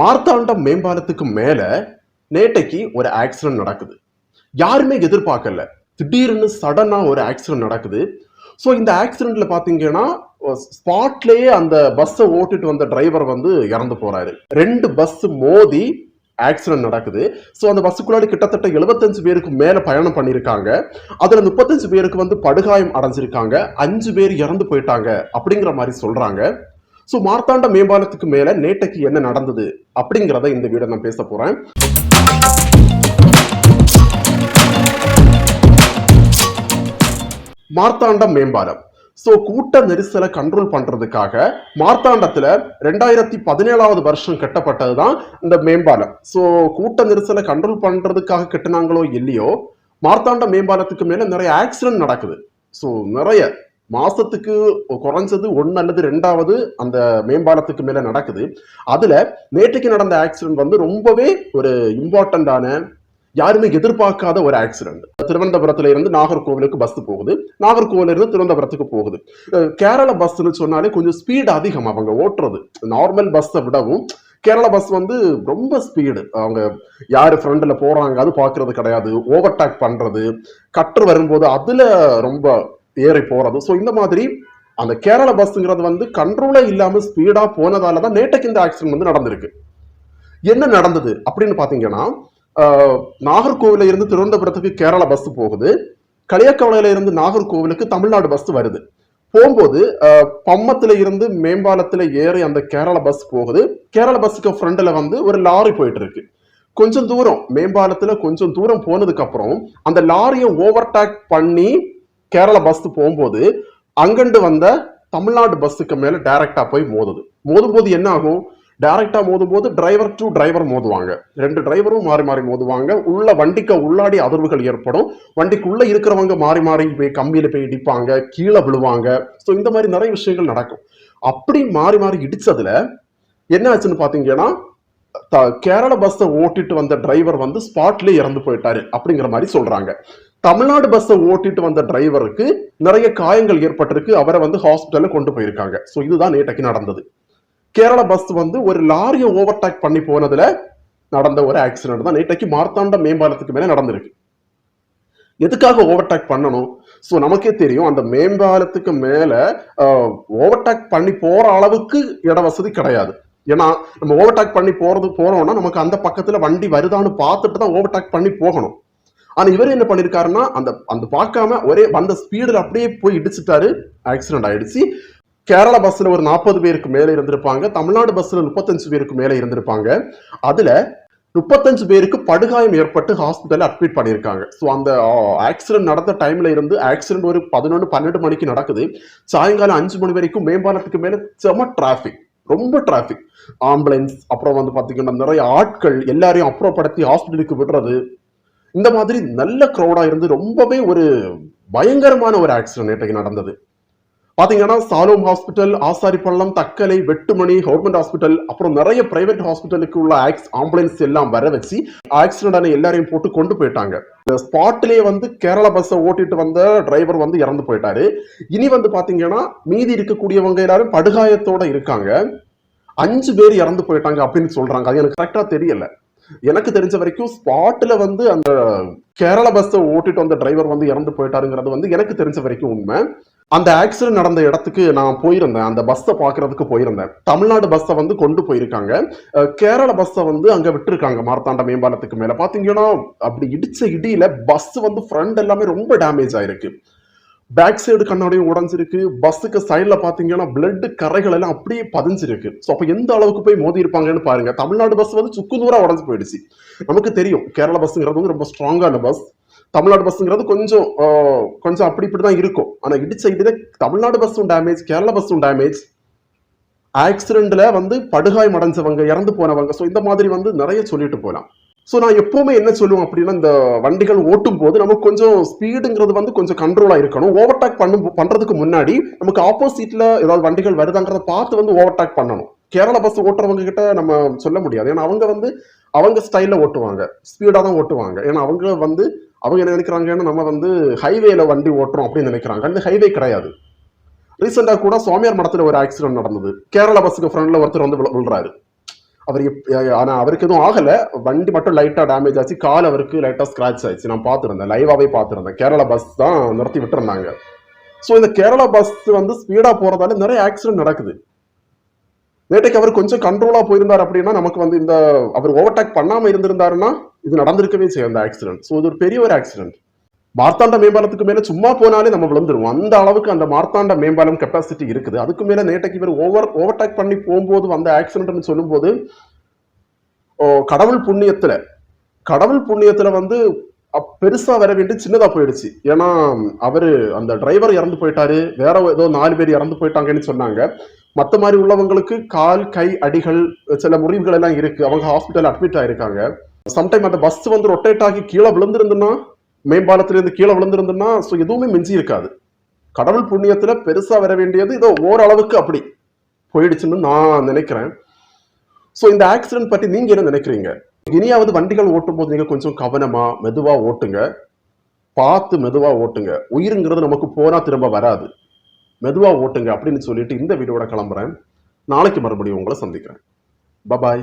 மார்த்தாண்டம் மேம்பாலத்துக்கு மேல நேட்டைக்கு ஒரு ஆக்சிடென்ட் நடக்குது. யாருமே எதிர்பார்க்கல. திடீர்னு சடனா ஒரு ஆக்சிடென்ட் நடக்குது. ஸோ இந்த ஆக்சிடென்ட்ல பாத்தீங்கன்னா ஸ்பாட்லயே அந்த பஸ்ஸை ஓட்டிட்டு வந்த டிரைவர் வந்து இறந்து போறாரு. ரெண்டு பஸ் மோதி ஆக்சிடென்ட் நடக்குது. ஸோ அந்த பஸ்ஸுக்குள்ளாடி கிட்டத்தட்ட 75 பேருக்கு மேல பயணம் பண்ணியிருக்காங்க அதுல முப்பத்தஞ்சு பேருக்கு வந்து படுகாயம் அடைஞ்சிருக்காங்க. அஞ்சு பேர் இறந்து போயிட்டாங்க அப்படிங்கிற மாதிரி சொல்றாங்க. ஸோ மார்த்தாண்ட மேம்பாலத்துக்கு மேல நேட்டைக்கு என்ன நடந்தது அப்படிங்கிறத இந்த வீடியோ நான் பேச போறேன். மார்த்தாண்டம் மேம்பாலம். ஸோ கூட்ட நெரிசலை கண்ட்ரோல் பண்றதுக்காக மார்த்தாண்டத்துல ரெண்டாயிரத்தி பதினேழாவது வருஷம் கட்டப்பட்டது தான் இந்த மேம்பாலம். ஸோ கூட்ட நெரிசலை கண்ட்ரோல் பண்றதுக்காக கட்டினாங்களோ இல்லையோ மார்த்தாண்டம் மேம்பாலத்துக்கு மேல நிறைய ஆக்சிடென்ட் நடக்குது. ஸோ நிறைய மாசத்துக்கு குறைஞ்சது ஒன்று அல்லது ரெண்டாவது அந்த மேம்பாலத்துக்கு மேல நடக்குது. அதுல நேற்றைக்கு நடந்த ஆக்சிடென்ட் வந்து ரொம்பவே ஒரு இம்பார்ட்டண்டான யாருமே எதிர்பார்க்காத ஒரு ஆக்சிடென்ட் திருவனந்தபுரத்துல இருந்து நாகர்கோவிலுக்கு பஸ் போகுது. நாகர்கோவில இருந்து திருவனந்தபுரத்துக்கு போகுது. கேரள பஸ்ன்னு சொன்னாலே கொஞ்சம் ஸ்பீடு அதிகம் அவங்க ஓட்டுறது. நார்மல் பஸ்ஸை விடவும் கேரளா பஸ் வந்து ரொம்ப ஸ்பீடு அவங்க யாரு ஃப்ரண்ட்ல போறாங்க அது பாக்குறது கிடையாது. ஓவர்டேக் பண்றது கற்று வரும்போது அதுல ரொம்ப ஏறி போறது. ஸோ இந்த மாதிரி அந்த கேரள பஸ்ங்கிறது வந்து கண்ட்ரோலே இல்லாமல் ஸ்பீடாக போனதால தான் நேற்றுக்கு இந்த ஆக்சிடென்ட் வந்து நடந்திருக்கு. என்ன நடந்தது அப்படின்னு பார்த்தீங்கன்னா நாகர்கோவில இருந்து திருவனந்தபுரத்துக்கு கேரளா பஸ் போகுது. களியக்கவலையில இருந்து நாகர்கோவிலுக்கு தமிழ்நாடு பஸ் வருது. போகும்போது பம்மத்தில் பம்மத்துல இருந்து மேம்பாலத்துல ஏறி அந்த கேரளா பஸ் போகுது. கேரள பஸ்ஸுக்கு ஃப்ரண்ட்ல வந்து ஒரு லாரி போயிட்டு இருக்கு கொஞ்சம் தூரம் மேம்பாலத்துல கொஞ்சம் தூரம் போனதுக்கு அப்புறம் அந்த லாரியை ஓவர்டேக் பண்ணி கேரளா பஸ் போகும்போது அங்கண்டு வந்த தமிழ்நாடு பஸ்ஸுக்கு மேல டைரக்டா போய் மோதுது. மோதும் போது என்ன ஆகும்? டைரக்டா மோதும் போது டிரைவர் டு டிரைவர் மோதுவாங்க. ரெண்டு டிரைவரும் மாறி மாறி மோதுவாங்க. உள்ள வண்டிக்கு உள்ளாடி அதிர்வுகள் ஏற்படும். வண்டிக்குள்ள இருக்கிறவங்க மாறி மாறி போய் கம்பியில போய் இடிப்பாங்க கீழே விழுவாங்க. ஸோ இந்த மாதிரி நிறைய விஷயங்கள் நடக்கும். அப்படி மாறி மாறி இடிச்சதுல என்ன ஆச்சுன்னு பாத்தீங்கன்னா த- கேரள பஸ்ஸை ஓட்டிட்டு வந்த டிரைவர் வந்து ஸ்பாட்ல இறந்து போயிட்டாரு அப்படிங்கிற மாதிரி சொல்றாங்க. தமிழ்நாடு பஸ்ஸை ஓட்டிட்டு வந்த டிரைவருக்கு நிறைய காயங்கள் ஏற்பட்டிருக்கு. அவரை வந்து ஹாஸ்பிட்டல்ல கொண்டு போயிருக்காங்க. ஸோ இதுதான் நேற்றைக்கு நடந்தது. கேரள பஸ் வந்து ஒரு லாரியை ஓவர்டேக் பண்ணி போனதுல நடந்த ஒரு ஆக்சிடென்ட் தான். நேற்றைக்கு மார்த்தாண்ட மேம்பாலத்துக்கு மேலே நடந்திருக்கு. எதுக்காக ஓவர்டேக் பண்ணணும்? ஸோ நமக்கே தெரியும். அந்த மேம்பாலத்துக்கு மேலே ஓவர்டேக் பண்ணி போகிற அளவுக்கு இட வசதி கிடையாது. ஏன்னா நம்ம ஓவர்டேக் பண்ணி போறது போறோம்னா நமக்கு அந்த பக்கத்துல வண்டி வருதான்னு பார்த்துட்டு தான் ஓவர்டேக் பண்ணி போகணும். ஆனா இவர் என்ன பண்ணிருக்காருன்னா அந்த அந்த பார்க்காம ஒரே வந்த ஸ்பீடில் அப்படியே போய் இடிச்சிட்டாரு. ஆக்சிடென்ட் ஆயிடுச்சு. கேரளா பஸ்ல ஒரு நாற்பது பேருக்கு மேலே இருந்திருப்பாங்க. தமிழ்நாடு பஸ்ல முப்பத்தஞ்சு பேருக்கு மேலே இருந்திருப்பாங்க. அதுல முப்பத்தஞ்சு பேருக்கு படுகாயம் ஏற்பட்டு ஹாஸ்பிட்டலில் அட்மிட் பண்ணியிருக்காங்க ஸோ அந்த ஆக்சிடென்ட் நடந்த டைம்ல இருந்து ஆக்சிடென்ட் ஒரு பதினொன்று பன்னெண்டு மணிக்கு நடக்குது. சாயங்காலம் அஞ்சு மணி வரைக்கும் மேம்பாலத்துக்கு மேலே செம டிராஃபிக் ரொம்ப டிராஃபிக் ஆம்புலன்ஸ் அப்புறம் வந்து பார்த்தீங்கன்னா நிறைய ஆட்கள் எல்லாரையும் அப்புறப்படுத்தி ஹாஸ்பிட்டலுக்கு விடுறது. இந்த மாதிரி நல்ல க்ரௌடாக இருந்து ரொம்பவே ஒரு பயங்கரமான ஒரு ஆக்சிடென்ட் நேற்றைக்கு நடந்தது. பார்த்தீங்கன்னா Shalom hospital Asaripallam Thuckalay Vettumani government hospital அப்புறம் நிறைய பிரைவேட் ஹாஸ்பிட்டலுக்கு உள்ள ஆக்ஸ் ஆம்புலன்ஸ் எல்லாம் வர வச்சு ஆக்சிடென்ட் எல்லாரையும் போட்டு கொண்டு போயிட்டாங்க. இந்த ஸ்பாட்லேயே வந்து கேரளா பஸ்ஸை ஓட்டிட்டு வந்த டிரைவர் வந்து இறந்து போயிட்டாரு. இனி வந்து பார்த்தீங்கன்னா மீதி இருக்கக்கூடியவங்க எல்லாரும் படுகாயத்தோட இருக்காங்க. அஞ்சு பேர் இறந்து போயிட்டாங்க அப்படின்னு சொல்றாங்க. அது எனக்கு கரெக்டாக தெரியல. எனக்கு தெரிஞ்ச வரைக்கும் ஸ்பாட்ல வந்து அந்த கேரள பஸ்ஸை ஓட்டிட்டு வந்த டிரைவர் வந்து இறந்து போயிட்டாருங்கிறது வந்து எனக்கு தெரிஞ்ச வரைக்கும் உண்மை. அந்த ஆக்சிடென்ட் நடந்த இடத்துக்கு நான் போயிருந்தேன். அந்த பஸ்ஸை பார்க்கறதுக்கு போயிருந்தேன். தமிழ்நாடு பஸ்ஸை வந்து கொண்டு போயிருக்காங்க. கேரள பஸ்ஸை வந்து அங்க விட்டுருக்காங்க. மார்த்தாண்ட மேம்பாலத்துக்கு மேல. பாத்தீங்கன்னா அப்படி இடிச்ச இடியில பஸ் வந்து ஃப்ரண்ட் எல்லாமே ரொம்ப டேமேஜ் ஆயிருக்கு. பேக் சைடு கண்ணாடியும் உடஞ்சிருக்கு. பஸ்ஸுக்கு சைடில் பார்த்தீங்கன்னா பிளட் கரைகள் எல்லாம் அப்படியே பதிஞ்சிருக்கு. ஸோ அப்போ எந்த அளவுக்கு போய் மோதி இருப்பாங்கன்னு பாருங்க. தமிழ்நாடு பஸ் வந்து சுக்கு தூரம் உடஞ்சு போயிடுச்சு. நமக்கு தெரியும் கேரளா பஸ்ங்கிறது வந்து ரொம்ப ஸ்ட்ராங்கான பஸ் தமிழ்நாடு பஸ்ங்கிறது கொஞ்சம் கொஞ்சம் அப்படி இப்படி தான் இருக்கும். ஆனால் இடிச்ச இடியில தமிழ்நாடு பஸ்ஸும் டேமேஜ் கேரள பஸ்ஸும் டேமேஜ் ஆக்சிடென்ட்ல வந்து படுகாயம் அடைஞ்சவங்க இறந்து போனவங்க. ஸோ இந்த மாதிரி வந்து நிறைய சொல்லிட்டு போகலாம். ஸோ நான் எப்போவுமே என்ன சொல்லுவேன் அப்படின்னா இந்த வண்டிகள் ஓட்டும் போது நமக்கு கொஞ்சம் ஸ்பீடுங்கிறது வந்து கொஞ்சம் கண்ட்ரோலாக இருக்கணும். ஓவர்டேக் பண்ணும் பண்ணுறதுக்கு முன்னாடி நமக்கு ஆப்போசிட்டில் ஏதாவது வண்டிகள் வருதாங்கிறத பார்த்து வந்து ஓவர்டேக் பண்ணணும். கேரளா பஸ் ஓட்டுறவங்க கிட்ட நம்ம சொல்ல முடியாது. ஏன்னா அவங்க வந்து அவங்க ஸ்டைலில் ஓட்டுவாங்க. ஸ்பீடாக தான் ஓட்டுவாங்க. ஏன்னா அவங்க வந்து அவங்க என்ன நினைக்கிறாங்கன்னா நம்ம வந்து ஹைவேல வண்டி ஓட்டுறோம் அப்படின்னு நினைக்கிறாங்க. அந்த ஹைவே கிடையாது. ரீசெண்டாக கூட சுவாமியார் மடத்தில் ஒரு ஆக்சிடென்ட் நடந்தது. கேரளா பஸ்ஸுக்கு ஃப்ரண்ட்ல ஒருத்தர் வந்து விழுறாரு. அவர் ஆனால் அவருக்கு எதுவும் ஆகலை. வண்டி மட்டும் லைட்டாக டேமேஜ் ஆச்சு. கால் அவருக்கு லைட்டாக ஸ்க்ராச் ஆயிடுச்சு. நான் பார்த்துருந்தேன். லைவாகவே பார்த்துருந்தேன். கேரளா பஸ் தான் நிறுத்தி விட்டுருந்தாங்க. ஸோ இந்த கேரளா பஸ் வந்து ஸ்பீடாக போகிறதால நிறைய ஆக்சிடென்ட் நடக்குது. நேற்றைக்கு அவர் கொஞ்சம் கண்ட்ரோலாக போயிருந்தார் அப்படின்னா நமக்கு வந்து இந்த அவர் ஓவர்டேக் பண்ணாமல் இருந்திருந்தாருன்னா இது நடந்திருக்கவே செய்யும் அந்த ஆக்சிடென்ட் ஸோ இது ஒரு பெரிய ஒரு ஆக்சிடென்ட் மார்த்தாண்ட மேம்பாலத்துக்கு மேலே சும்மா போனாலே நம்ம விழுந்துருவோம். அந்த அளவுக்கு அந்த மார்த்தாண்ட மேம்பாலம் கெப்பாசிட்டி இருக்குது. அதுக்கு மேலே நேற்றைக்கு இவர் ஓவர் ஓவர்டேக் பண்ணி போகும்போது வந்த ஆக்சிடென்ட்னு சொல்லும்போது ஓ, கடவுள் புண்ணியத்தில் கடவுள் புண்ணியத்தில் வந்து அப்- வர வேண்டிய சின்னதாக போயிடுச்சு. ஏன்னா அவர் அந்த டிரைவர் இறந்து போயிட்டாரு. வேற ஏதோ நாலு பேர் இறந்து போயிட்டாங்கன்னு சொன்னாங்க. மற்ற மாதிரி உள்ளவங்களுக்கு கால் கை அடிகள் சில முறிவுகள் எல்லாம் இருக்கு. அவங்க ஹாஸ்பிட்டல் அட்மிட் ஆயிருக்காங்க. சம்டைம் அந்த பஸ் வந்து ரொட்டேட் ஆகி கீழே விழுந்திருந்துன்னா மேம்பாலத்திலிருந்து கீழே விழுந்திருந்துன்னா ஸோ எதுவுமே மிஞ்சி இருக்காது. கடவுள் புண்ணியத்தில் பெருசாக வர வேண்டியது ஏதோ ஓரளவுக்கு அப்படி போயிடுச்சுன்னு நான் நினைக்கிறேன். ஸோ இந்த ஆக்சிடென்ட் பற்றி நீங்கள் என்ன நினைக்கிறீங்க? இனியாவது வண்டிகள் ஓட்டும் போது நீங்கள் கொஞ்சம் கவனமாக மெதுவாக ஓட்டுங்க. பார்த்து மெதுவாக ஓட்டுங்க. உயிருங்கிறது நமக்கு போனால் திரும்ப வராது. மெதுவாக ஓட்டுங்க அப்படின்னு சொல்லிட்டு இந்த வீடியோட கிளம்புறேன். நாளைக்கு மறுபடியும் உங்களை சந்திக்கிறேன். பபாய்